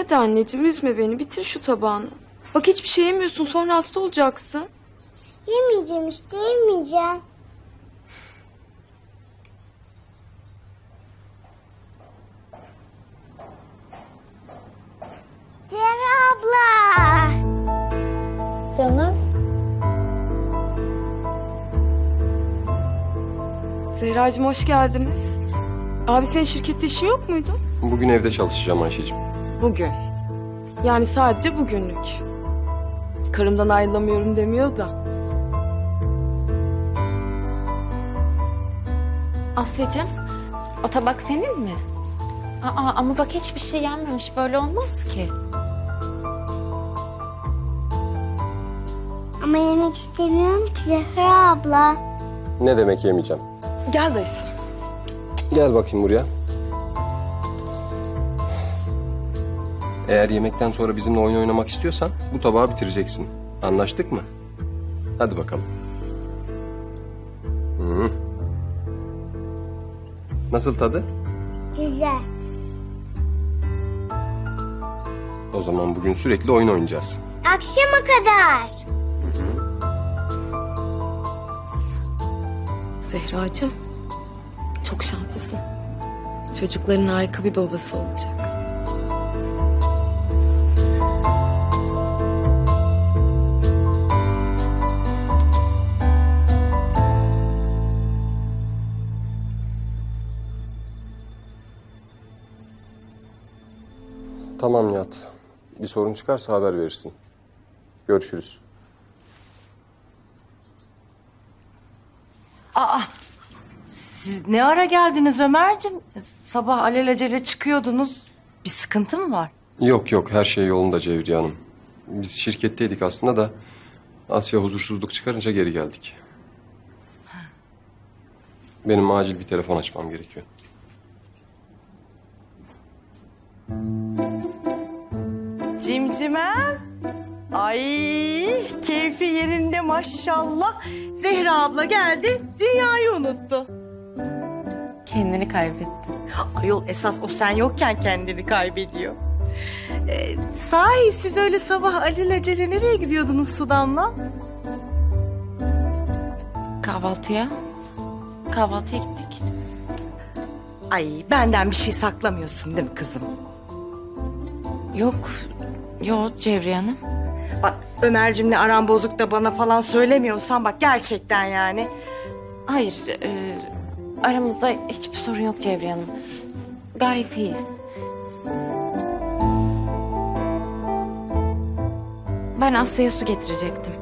Hadi anneciğim üzme beni bitir şu tabağını. Bak hiçbir şey yemiyorsun sonra hasta olacaksın. Yemeyeceğim işte yemeyeceğim. Zehra abla. Canım. Zehracığım hoş geldiniz. Abi senin şirkette işin yok muydu? Bugün evde çalışacağım Ayşe'cim. Bugün. Yani sadece bugünlük. Karımdan ayrılamıyorum demiyor da. Asya'cığım o tabak senin mi? Aa, ama bak hiçbir şey yenmemiş böyle olmaz ki. Ama yemek istemiyorum ki Zehra abla. Ne demek yemeyeceğim? Gel dayısı. Gel bakayım buraya. Eğer yemekten sonra bizimle oyun oynamak istiyorsan bu tabağı bitireceksin. Anlaştık mı? Hadi bakalım. Hı. Nasıl tadı? Güzel. O zaman bugün sürekli oyun oynayacağız. Akşama kadar. Zehracığım. Çok şanslısın. Çocukların harika bir babası olacak. Tamam Nihat. Bir sorun çıkarsa haber verirsin. Görüşürüz. Siz ne ara geldiniz Ömerciğim? Sabah alelacele çıkıyordunuz. Bir sıkıntı mı var? Yok yok her şey yolunda Cevriye Hanım. Biz şirketteydik aslında da Asya huzursuzluk çıkarınca geri geldik. Benim acil bir telefon açmam gerekiyor. Cimcimem. Ay keyfi yerinde maşallah. Zehra abla geldi dünyayı unuttu. Kendini kaybetti. Ayol esas o sen yokken kendini kaybediyor. Ee, sahi siz öyle sabah alelacele nereye gidiyordunuz Sudan'la? Kahvaltıya. Kahvaltıya gittik. Ay benden bir şey saklamıyorsun değil mi kızım? Yok. Yok Cevriye Hanım. Bak Ömer'cimle aran bozuk da bana falan söylemiyorsan bak gerçekten yani. Hayır. e, aramızda hiçbir sorun yok Cevriye Hanım. Gayet iyiyiz. Ben Asya'ya su getirecektim.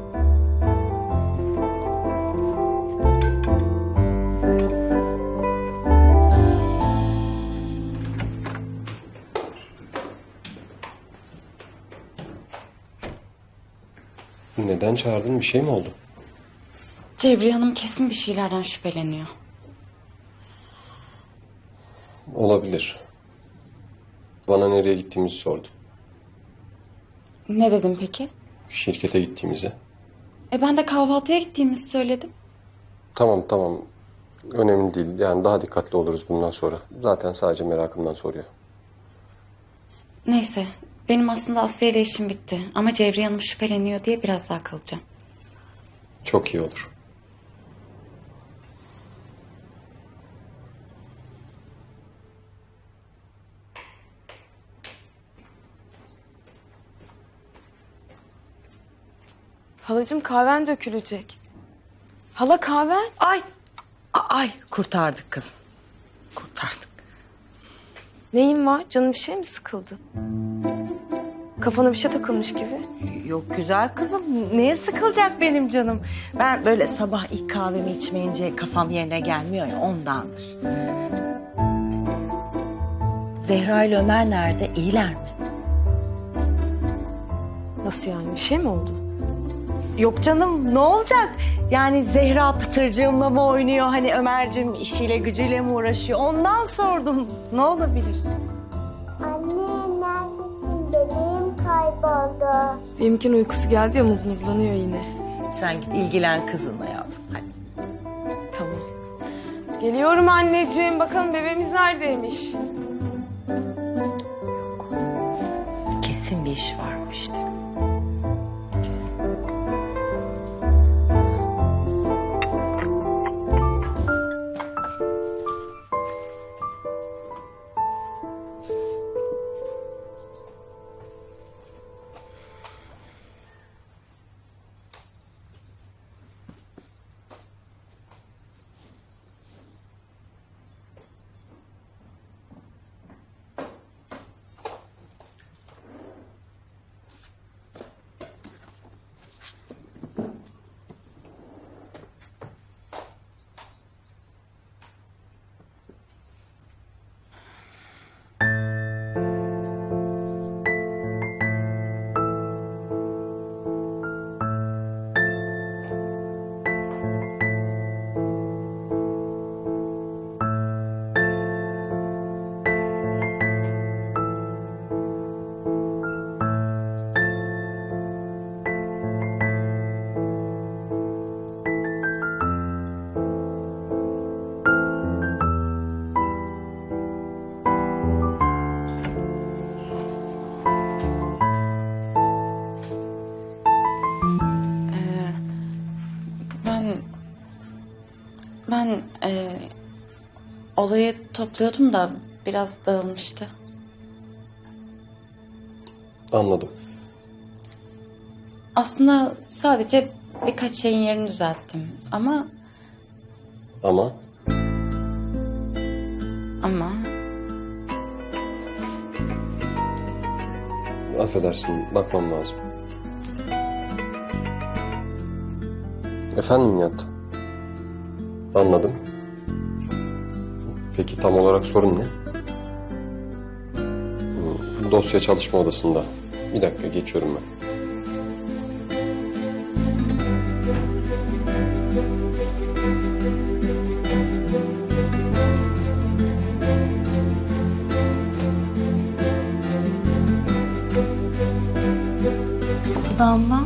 Neden çağırdın? Bir şey mi oldu? Cevriye Hanım kesin bir şeylerden şüpheleniyor. Olabilir. Bana nereye gittiğimizi sordu. Ne dedim peki? Şirkete gittiğimizi. E ben de kahvaltıya gittiğimizi söyledim. Tamam tamam. Önemli değil. Yani daha dikkatli oluruz bundan sonra. Zaten sadece merakından soruyor. Neyse. Benim aslında Asya ile işim bitti. Ama Cevriye Hanım şüpheleniyor diye biraz daha kalacağım. Çok iyi olur. Halacığım kahven dökülecek. Hala kahven. Ay ay kurtardık kızım. Kurtardık. Neyin var? Canın bir şey mi sıkıldı? Kafana bir şey takılmış gibi. Yok güzel kızım. Neye sıkılacak benim canım? Ben böyle sabah ilk kahvemi içmeyince kafam yerine gelmiyor ya ondandır. Zehra ile Ömer nerede? İyiler mi? Nasıl yani? Bir şey mi oldu? Yok canım ne olacak? Yani Zehra Pıtırcığımla mı oynuyor? Hani Ömer'cim işiyle gücüyle mi uğraşıyor? Ondan sordum. Ne olabilir? Kayboldu. Benimkinin uykusu geldi ya mızmızlanıyor yine. Sen git ilgilen kızınla yavrum. Hadi. Tamam. Geliyorum anneciğim. Bakalım bebeğimiz neredeymiş? kesin bir iş var olayı topluyordum da biraz dağılmıştı. Anladım. Aslında sadece birkaç şeyin yerini düzelttim. Ama Ama ama affedersin bakmam lazım. Efendim Nihat? Anladım. Peki tam olarak sorun ne? Hmm, Dosya çalışma odasında. Bir dakika geçiyorum ben. Damla.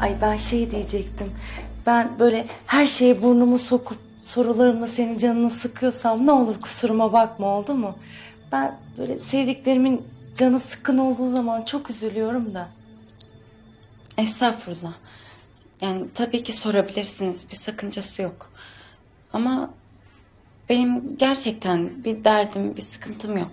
Ay ben şey diyecektim. Ben böyle her şeye burnumu sokup sorularımla senin canını sıkıyorsam ne olur kusuruma bakma oldu mu? Ben böyle sevdiklerimin canı sıkkın olduğu zaman çok üzülüyorum da. estağfurullah. Yani tabii ki sorabilirsiniz. Bir sakıncası yok. Ama benim gerçekten bir derdim, bir sıkıntım yok.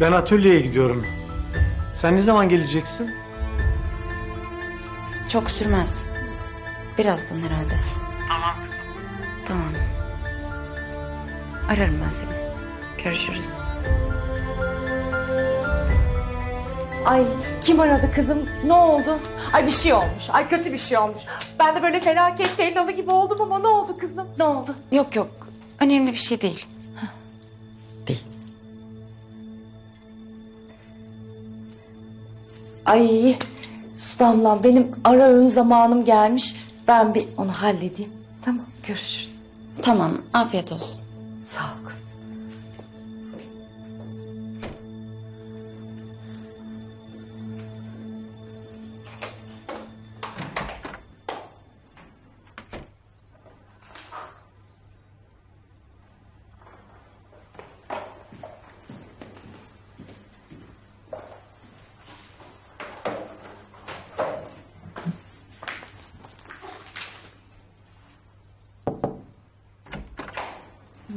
Ben atölyeye gidiyorum. Sen ne zaman geleceksin? Çok sürmez. Birazdan herhalde. Tamam. Tamam. Ararım ben seni. Görüşürüz. Ay kim aradı kızım? Ne oldu? Ay bir şey olmuş. Ay kötü bir şey olmuş. Ben de böyle felaket tellalı gibi oldum ama ne oldu kızım? Ne oldu? Yok yok. Önemli bir şey. Değil. Ay su damlam benim ara öğün zamanım gelmiş. Ben bir onu halledeyim. Tamam görüşürüz. Tamam. Afiyet olsun. Sağ ol kızım.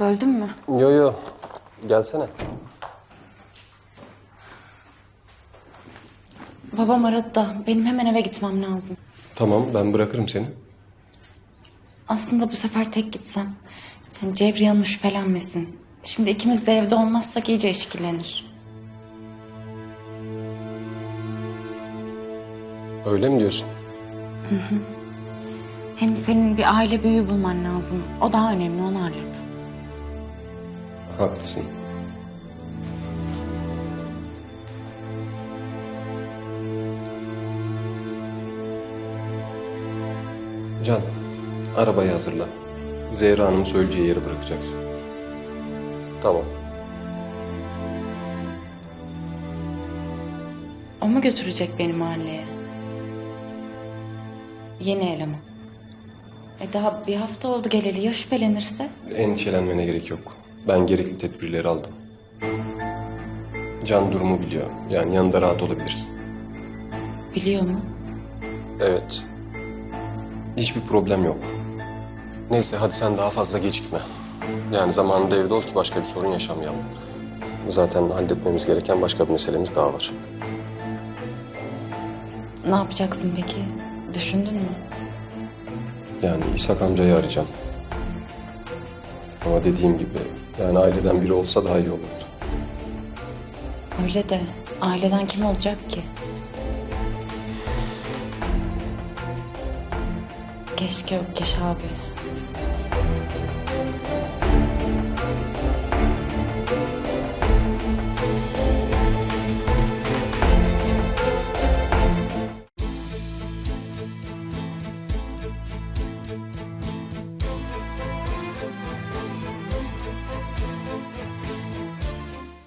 Böldün mü? Yo yo. Gelsene. Babam aradı da benim hemen eve gitmem lazım. Tamam ben bırakırım seni. Aslında bu sefer tek gitsem. Yani Cevriye Hanım şüphelenmesin. Şimdi ikimiz de evde olmazsak iyice işkillenir. Öyle mi diyorsun? Hem senin bir aile büyüğü bulman lazım. O daha önemli, onu hallet. Haklısın. Can, arabayı hazırla. Zehra Hanım'ın söyleyeceği yere bırakacaksın. Tamam. O mu götürecek beni mahalleye? Yeni eleman. E daha bir hafta oldu geleli. Ya şüphelenirse? Endişelenmene gerek yok. Ben gerekli tedbirleri aldım. Can durumu biliyor. Yani yanında rahat olabilirsin. Biliyor mu? Evet. Hiçbir problem yok. Neyse hadi sen daha fazla gecikme. Yani zamanında evde ol ki başka bir sorun yaşamayalım. Zaten halletmemiz gereken başka bir meselemiz daha var. Ne yapacaksın peki? Düşündün mü? Yani İshak amcayı arayacağım. Ama dediğim gibi yani aileden biri olsa daha iyi olurdu. Öyle de aileden kim olacak ki? Keşke Ökkeş abi.